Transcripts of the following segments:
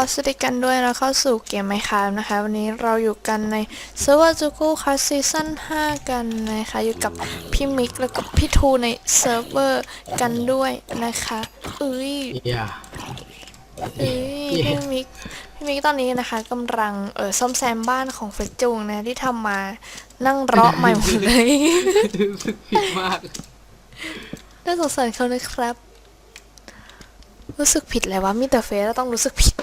เคค่ะต้องขอสวัสดีกันด้วยแล้วเข้าสู่เกมไมค้านะคะ วันนี้เราอยู่กันในเซิร์ฟเวอร์จูกูคัสซีซั่น5 กันนะคะ อยู่กับพี่มิกแล้วก็พี่ทูในเซิร์ฟเวอร์กันด้วยนะคะเอ้ยอย่าเอ้ยพี่มิกพี่มิกตอนนี้นะคะกำลังเออซ่อมแซมบ้านของเฟซจุงนะที่ทำมานั่งเราะใหม่หมดเลยรู้สึกผิดมากน่าสงสารเขานะครับรู้สึกผิดเลยวะมีแต่เฟซแล้วต้องรู้สึกผิด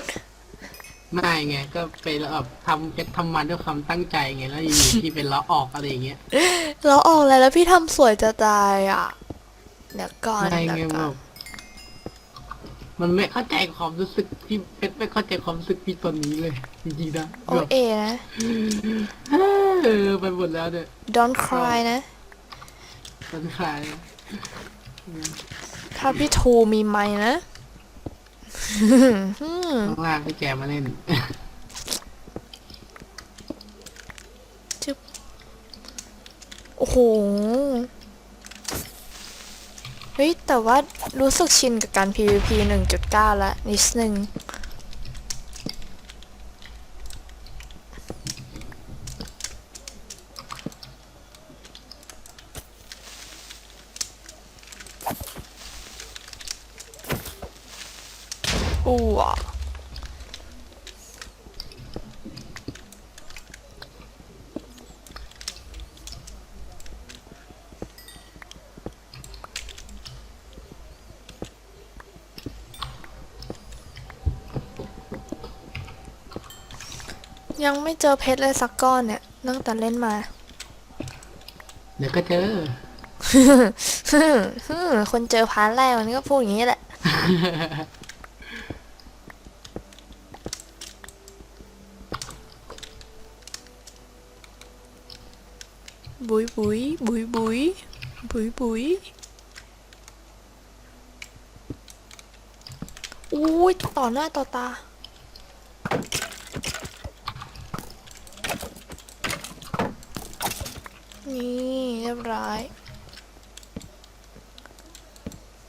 ไม่ไงก็ไปแบบทำเพชรทำมันด้วยความตั้งใจไงแล้วอยู่ๆที่เป็นล้อออกอะไรอย่างเงี้ยเราออกแล้วแล้วพี่ทำสวยจะตายอะเดี๋ยวก่อนไม่เดี๋ไงยวแบก่อนบมันไม่เข้าใจความรู้สึกที่เพชรไม่เข้าใจความรู้สึกพี่ตอนนี้เลยจริงๆนะโอแบบเอนะ เออไปหมดแล้วเนี่ย don't cry นะตอนคลายถ้าพี่ทูมีไม้นะ ข้างล่างให้แกมาเล่นจึ๊บโอ้โห เฮ้ย แต่ว่ารู้สึกชินกับการ PVP 1.9 แล้วนิดนึง อู้อะยังไม่เจอเพชรเลยสักก้อนเนี่ยตั้งแต่เล่นมา เดี๋ยวก็เจอ คนเจอพาร์ทแรกมันก็พูดอย่างนี้แหละ บุยบุยบุยบุยบุยบุยอุ้ยต่อหน้าต่อตานี่เรียบร้อย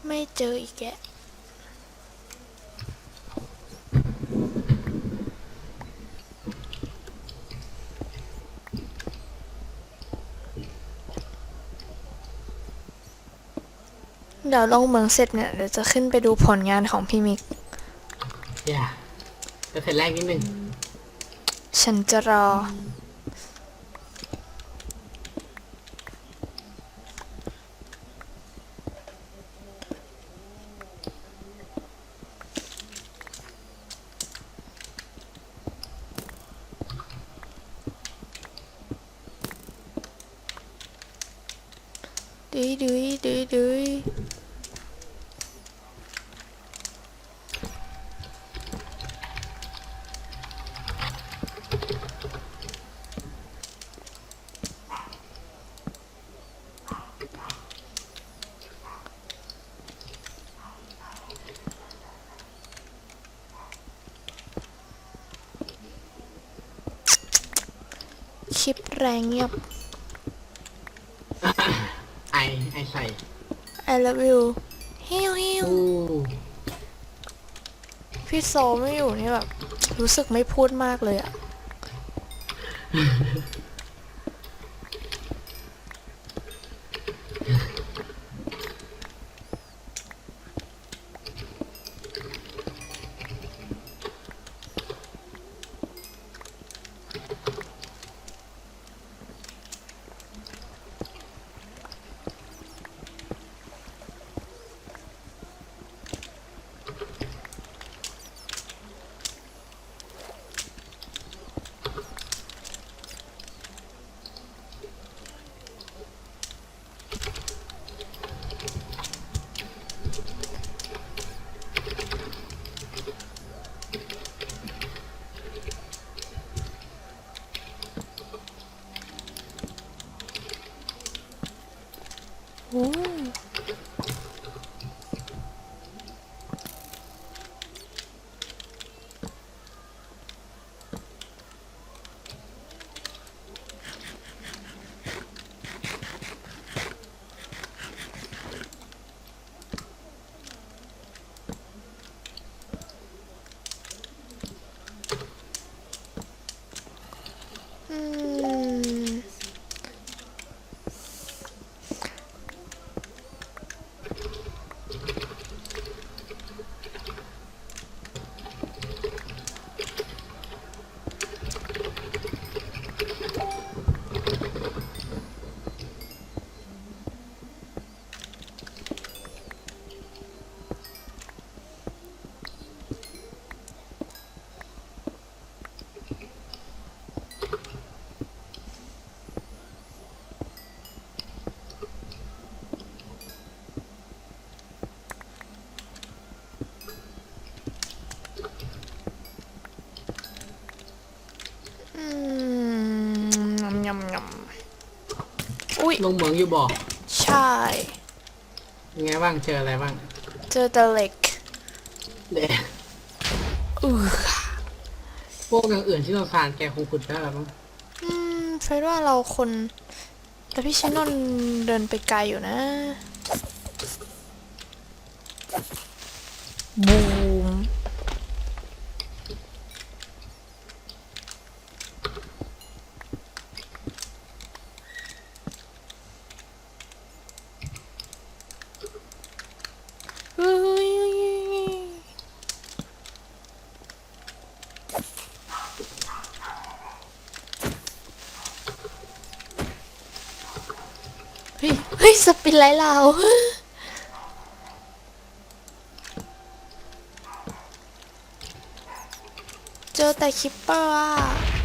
ไม่เจออีกแก เดี๋ยวลงเมืองเสร็จเนี่ยเดี๋ยวจะขึ้นไปดูผลงานของพี่มิก อย่าจะเสร็จแรกนิดนึง ฉันจะรอ ดุยดุยดุยดุย คลิปแรงเงียบ ไอไอใส่ I love you ฮิวฮิวอู้พี่โซไม่อยู่นี่แบบ รู้สึกไม่พูดมากเลยอะ ลงเหมืองอยู่บ่อใช่ ยังไงบ้างเจออะไรบ้างเจอแต่เหล็กเด็อือพวกอย่างอื่นที่เราทานแกคงขุดได้แล้วมั้งอืมเฟรดว่าเราคน แต่พี่ชินนท์เดินไปไกลอยู่นะบูม เฮ้ยเฮ้ย เฮ้ยสปินไล่เราเจอแต่คิปเปอร์อะ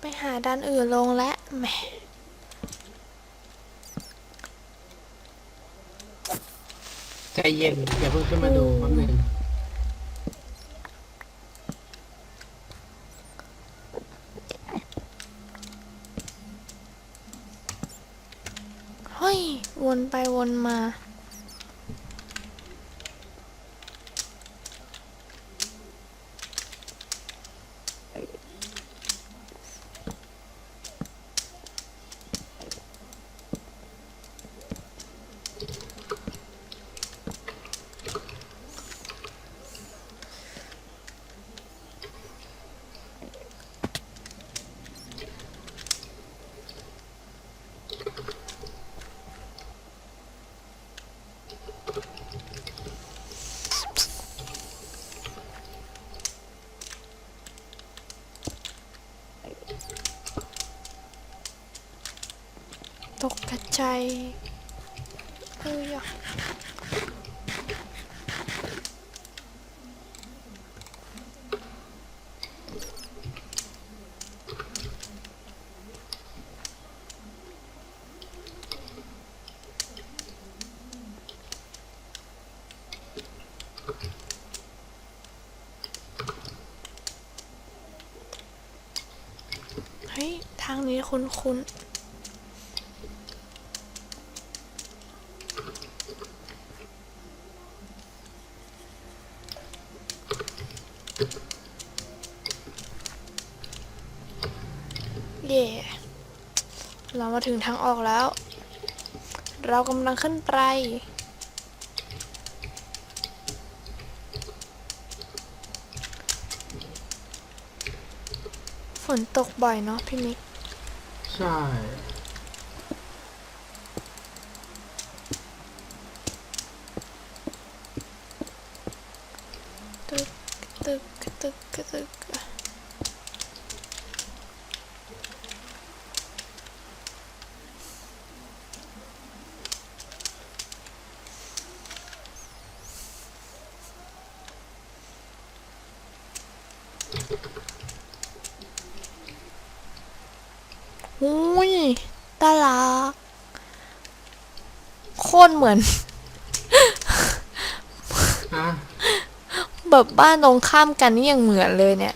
ไปหา ด้านอื่นลงและแหมใจเย็นอย่าเพิ่งขึ้นมาดูแป๊บนึง เฮ้ย วนไปวนมา ตกกระใจาย เอ้ยอะเฮ้ย ทางนี้คุ้นๆ เย่เรา มาถึงทางออกแล้ว เรากำลังขึ้นไป ฝนตกบ่อยเนาะพี่มิก ใช่ ตึกตึกตึกตึก อุ้ยตาลักโคตรเหมือนฮะแบบบ้านตรงข้ามกันนี่ยังเหมือนเลยเนี่ย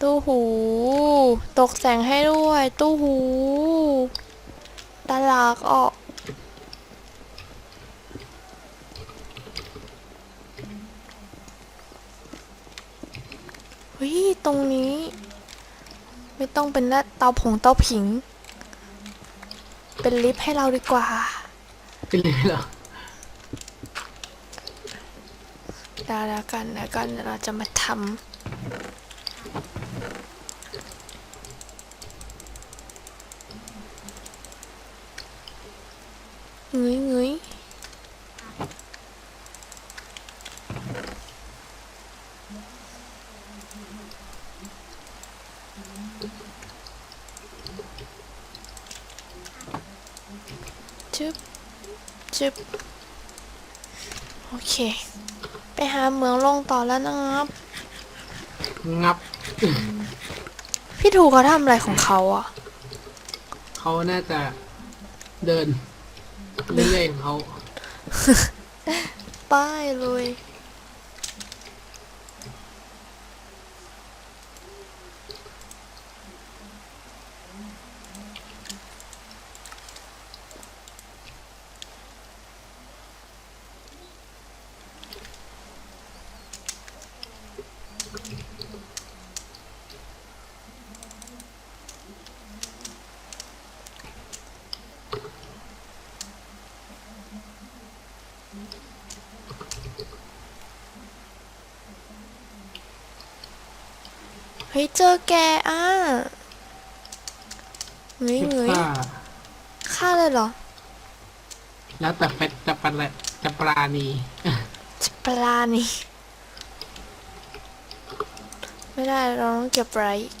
ตู้หู ตกแต่งให้ด้วย ตู้หูตาลักออก เฮ้ย ตรงนี้ ไม่ ต้องเป็นละเตาผงเตาผิง เป็นลิฟต์ให้เราดีกว่าไปเลยเหรอได้แล้วกันแล้วกันเดี๋ยวเราจะมาทำเงยเงยจึบ จึบโอเค ไปหาเหมืองลงต่อแล้วนะครับ งับ พี่ถูเขาทำอะไรของเขาอะ เขาน่าจะเดินเรื่อยๆของเขา ป้ายเลย ยเจอแกอะเงยเงยถ้าฆ่าเลยเหรอ แล้วแต่เฟสจะปราจะปราณีจะปลานี่ไม่ได้เราต้องเก็บไว้อีก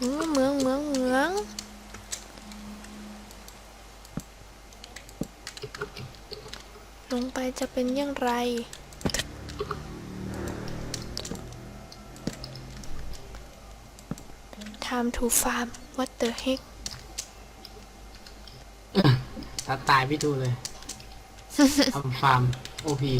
อืมเมืองเมืองเมืองลงไปจะเป็นอย่างไร Time to farm what the heck ตาตายพี่ดูเลยทำฟาร์มโอพี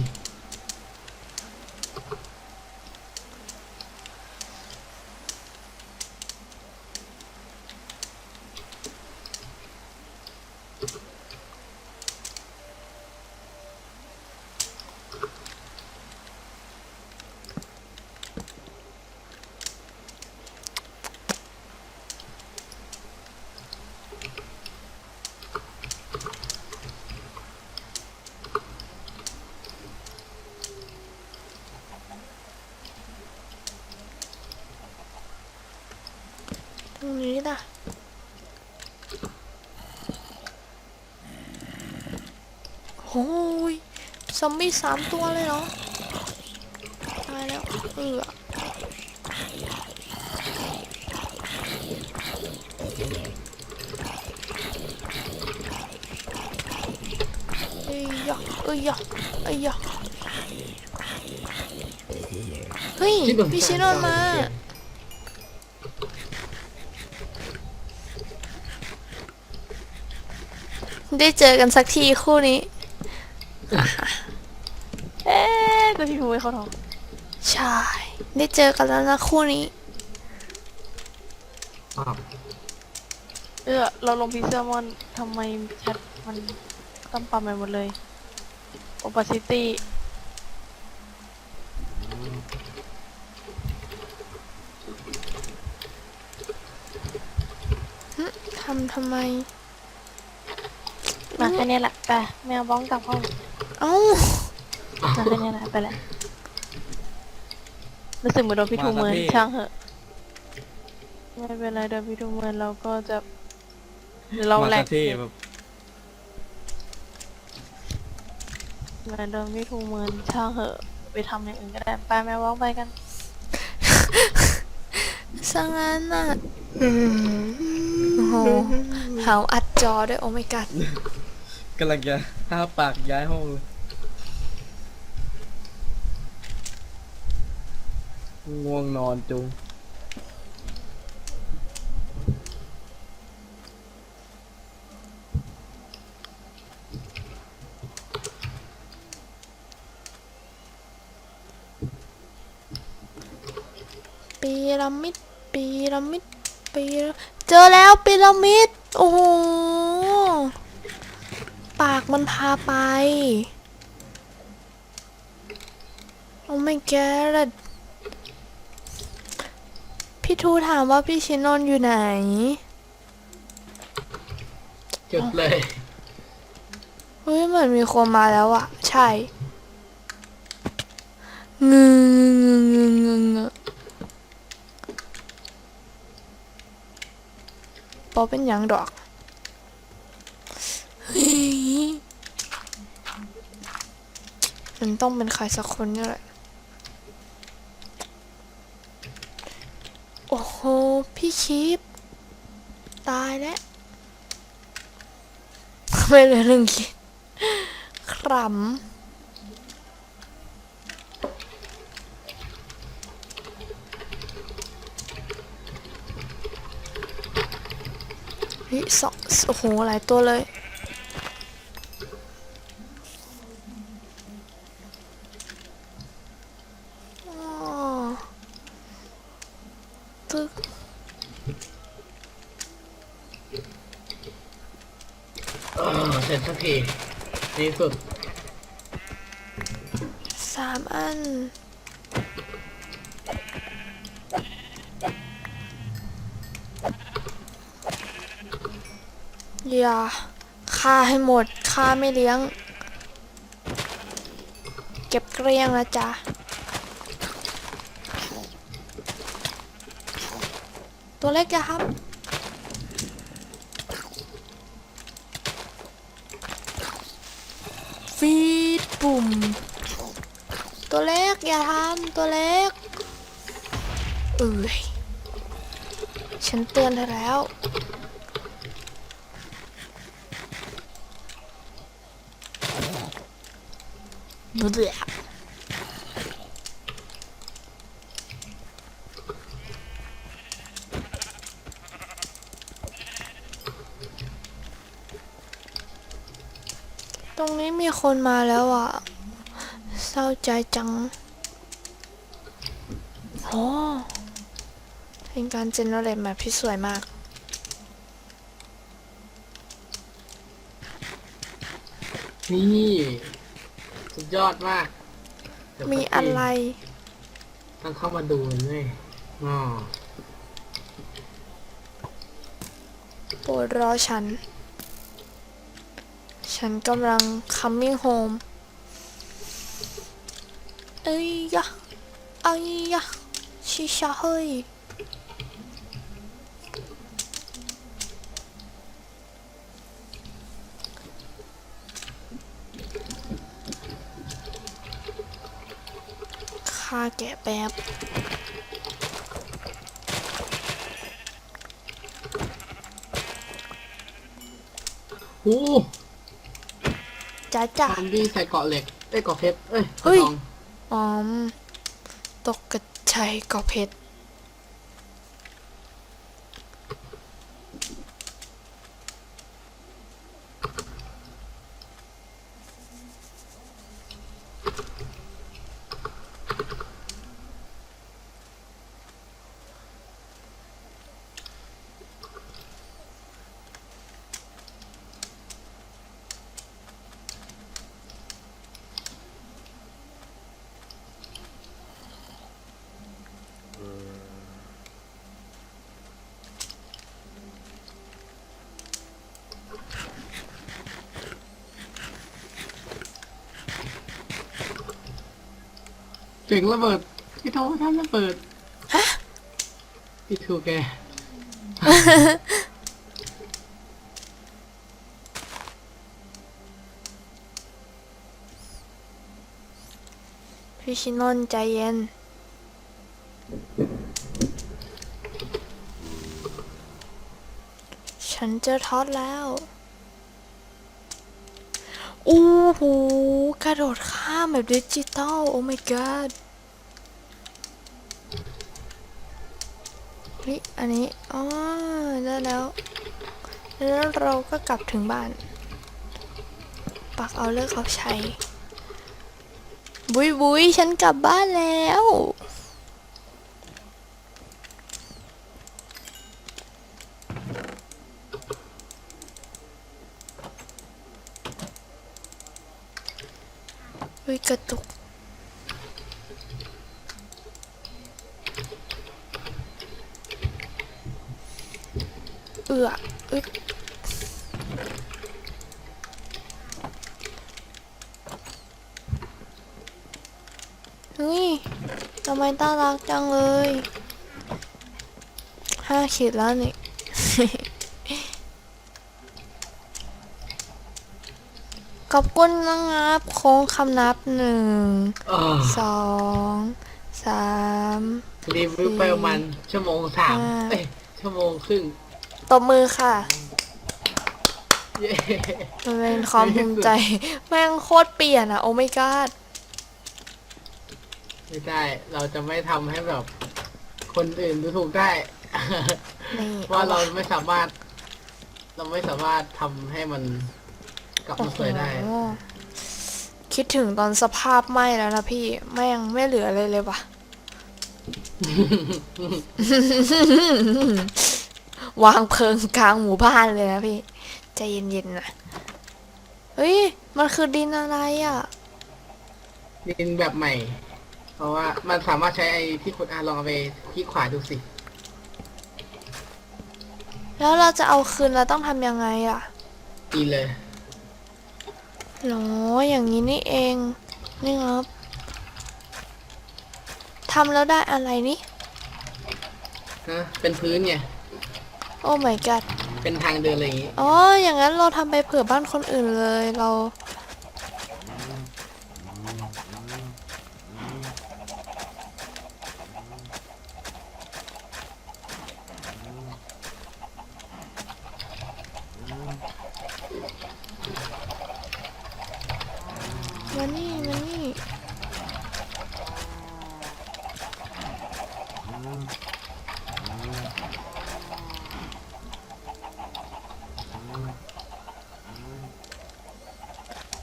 ตรงนี้ล่ะ โอ้ย ซอมบี้สามตัวเลยเหรอ ตายแล้ว เอือเอ้ยยะเอ้ยยะเอ้ยยะเฮ้ยที่โดนพี่ชิโนนมาได้เจอกันสักทีคู่นี้ เอ๊ะแต่พี่ภูมิ เขาท้องใช่ ได้เจอกันแล้วนะคู่นี้ อ้าวเออเราลงพิซซ่ามอนทำไมแชทมันต้องปั๊มไปหมดเลย opacity ทำทำไม มาแค่นี้แหละไปแมวบ้องกลับห้อง เอ้ามาแค่นี้แหละไปแล้ว รู้สึกเหมือนโดนพี่ทูมาครับเมินพี่ช่างเหอะ ไม่เป็นไรโดนพี่ทูเมินเราก็จะเดี๋ยวเรามาแหลสักกที่แบบเหมือนโดนพี่ทูเมินช่างเหอะ ไปทำอย่างอื่นก็ได้ไปแมวบ้องไปกันสังงั้นน่ะโอ้โหหาวอัดจอด้วยโอ้ไม่กัดกำลังจะห้าปากย้ายห้องเลย ง่วงนอนจุงปีระมิดปีระมิดปีเจอแล้วปีระมิดโอ้โหปากมันพาไป Oh my god พี่ทูถามว่าพี่ชินนท์อยู่ไหน จุดเลย เฮ้ยเหมือนมีคนมาแล้วอะใช่งึงงึงงึงงึปอเป็นหยังดอกเฮ้ยมันต้องเป็นใครสักคนนี่แหละ โอ้โห พี่คิปตายแล้วไม่เหลยหนึ่งคิดครำเฮ้ยสองโอ้โห หลายตัวเลย อ๋อตึก เออเสร็จสักทีในที่สุดสามอัน อย่าฆ่าให้หมดฆ่าไม่เลี้ยง เก็บเกลี้ยงนะจ๊ะตัวเล็กอย่าครับ ฟีดปุ่ม ตัวเล็ก อย่าทำตัวเล็ก เอ้ย ฉันเตือนเธอแล้วเบื่อตรงนี้มีคนมาแล้วอะ เศร้าใจจัง โอ้เป็นการเจเนเรตแมปที่สวยมาก นี่สุดยอดมากเดี๋ยวมีสักทีอะไร ต้องเข้ามาดูเลยอ๋อโปรดรอฉัน ฉันกำลัง coming home เอ้ยยะเอ้ยยะ ชิชาเฮ้ยค่าแกะแป๊บโอ้จ้าจ้าซอมบี้ใส่เกาะเหล็กเอ้ยเกาะเพชรเอ้ยเฮ้ย ทอง อ๋อมตกกระ ชัยกอเพชร เจ๋งระเบิดพี่โททำระเบิดพี่ทูแกพี่ชินนท์ใจเย็น ฉันเจอท็อตแล้วโอ้โหกระโดดข้ามแบบดิจิตอล โอ้ my god อันนี้อ๋อได้แล้วแล้วเราก็กลับถึงบ้าน ปักเอาเลิกเอาใช้บุยบุยฉันกลับบ้านแล้ว อุ้ยกระตุก เอืออึ๊บเฮ้ย ทำไมต้ารักจังเลยห้าขีดแล้วนี่ขอบคุณนะครับโค้งคำนับหนึ่งเออสองสามรีวิวไปประมาณชั่วโมงสามอ่าเอ้ยชั่วโมงครึ่งตบมือค่ะเย้มันเป็นความภูมิใจ แม่งโคตรเปลี่ยนอะโอ้ไม่กาด ไม่ได้ เราจะไม่ทำให้แบบ คนอื่นดูถูกได้ นี่ว่าเราไม่สามารถ เราไม่สามารถทำให้มันกลับโอ้มาโหสวยได้ คิดถึงตอนสภาพไหม้แล้วนะพี่ แม่งไม่เหลืออะไรเลยว่ะ วางเพลิงกลางหมู่บ้านเลยนะพี่ ใจเย็นๆนะเฮ้ย มันคือดินอะไรอะ ดินแบบใหม่เพ ราะว่ามันสามารถใช้ไอ้ที่คุณอาลองเอาไปคลิกขวาดูสิ แล้วเราจะเอาคืนเราต้องทำยังไงอะดีเลยหรออย่างนี้นี่เอง นี่ครับทำแล้วได้อะไรนี่ ฮะเป็นพื้นไงโอ้ my god เป็นทางเดินอะไรอย่างงี้ อ๋อ อย่างนั้นเราทำไปเผื่อบ้านคนอื่นเลย เรามานี่ มานี่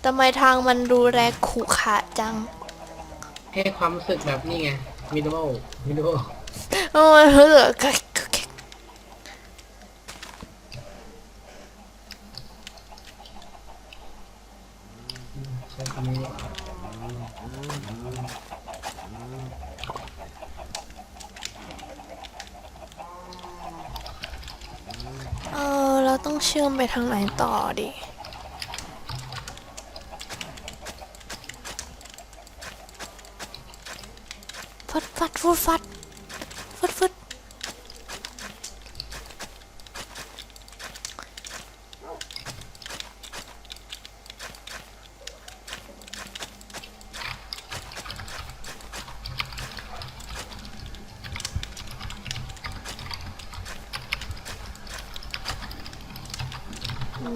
ทำ ไมทางมันดูแรกขรุขระจังให้ความรู้สึกแบบนี่ไงมินิมอลมินิมอลโอ้ยรู้สึกแก๊กแก๊กใช้คำนี้เออเราต้องเชื่อมไปทางไหนต่อดิ ฟัดฟูดฟัดฟัดฟัด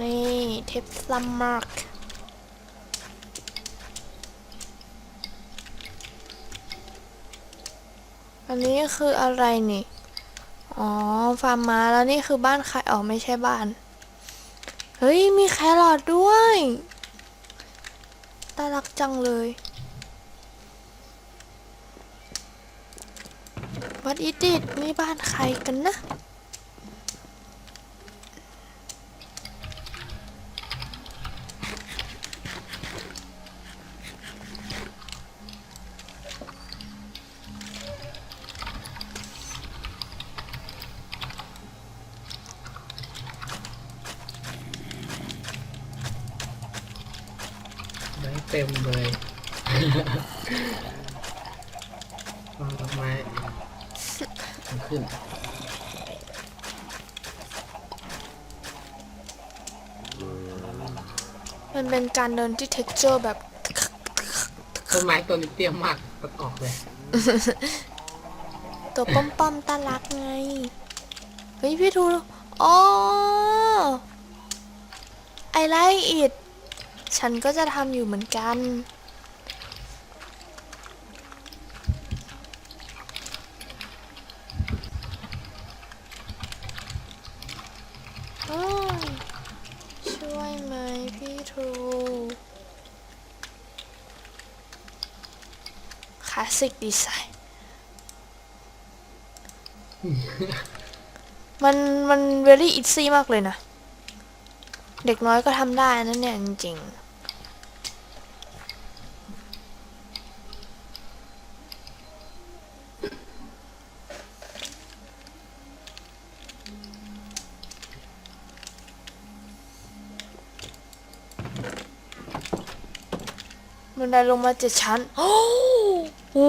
นี่เทปซัมมาร์ก อันนี้คืออะไรนี่ อ๋อ ฟาร์มมาแล้วนี่คือบ้านใครอ๋อไม่ใช่บ้าน เฮ้ย มีแครอทด้วยตารักจังเลย วัดอิติดนี่บ้านใครกันนะ การเดินที่เท็กเจอร์แบบต้นไม้ตัวนี้เตี้ยมากตัดออกเลย ตัวป้อมป้อมๆตาลักไง เฮ้ยพี่ทูอ๋อไอไลอิดฉันก็จะทำอยู่เหมือนกัน สิกดีไซน์ มันมัน very easy มากเลยนะ เด็กน้อยก็ทำได้นั่นเนี่ยจริงๆันไดลงมาเจ็ดชั้น โอ้ โห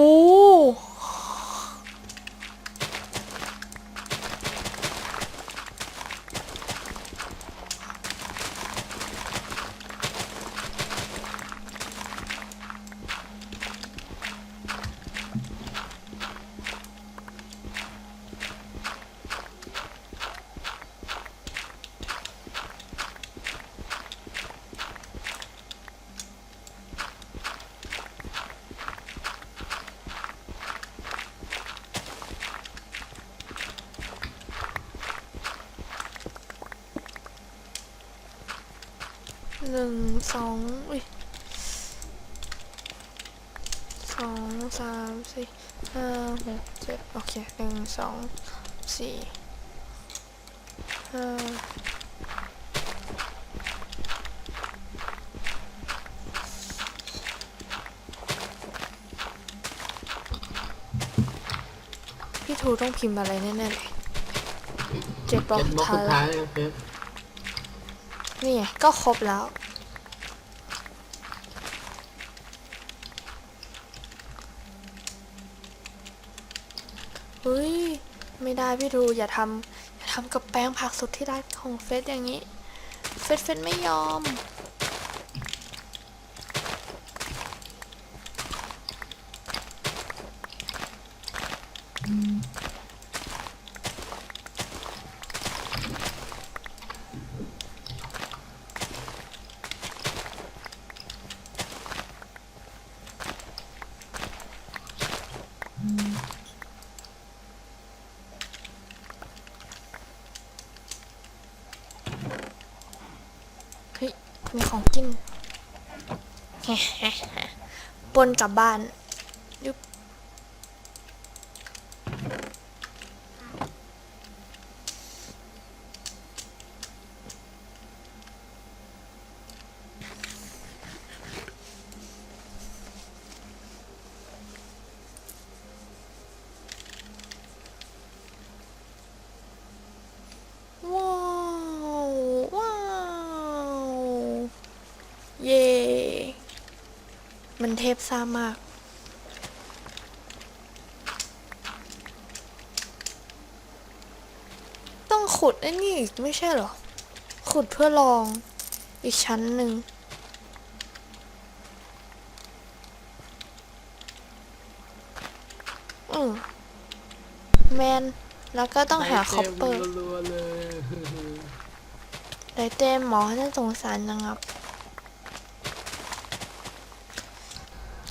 หนึ่งสองอุ้ยสองสามสี่ห้าหกเจ็ดโอเคหนึ่งสองสี่ห้า พี่ทูต้องพิมพ์อะไรแน่ๆเลยเจ็ดบล็อกเจ็ดบล็อกท้าสุยดท้ายเลยเฟสนี่ไงก็ครบแล้ว เฮ้ย ไม่ได้พี่ดูอย่าทำอย่าทำกับแป้งผักสุดที่รักของเฟสอย่างนี้ เฟสเฟสไม่ยอม เฮ้ย มีของกินปนกลับบ้านยุบว้าว ว้าว เย่ มันเทพซ่ามาก ต้องขุดไอ้นี่อีกไม่ใช่เหรอ ขุดเพื่อลองอีกชั้นหนึ่งอืมแมน แล้วก็ต้องหาคอปเปอร์รัวๆเลยไดเต็มหมอน่าสงสารนะครับ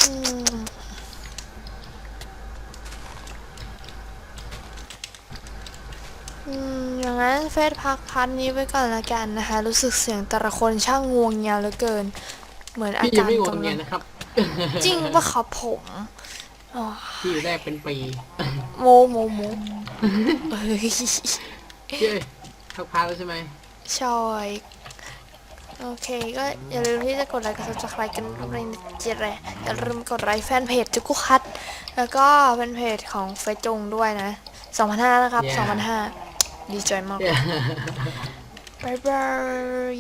อืมอืมอย่างนั้นเฟซพักพันนี้ไว้ก่อนละกันนะคะ รู้สึกเสียงแต่ละคนช่างงวงเงียเหลือเกิน เหมือนอาพี่ยักางรไม่งงกำเงีลัยงนะครับ จริงปะครับผมอ๋อพี่อยู่ได้เป็นปีโมโมโมเฮ้ยเย้ทักพาแล้วใช่ไหม ชอย โอเคก็อย่าลืมที่จะกดไลค์กด subscribe กันด้วยนะจ๊ะอย่าลืมกดไลค์แฟนเพจจุกุคัตแล้วก็เป็นเพจของเฟซจงด้วยนะ2,500นะครับ 2,500ดีใจมากเย้บายบาย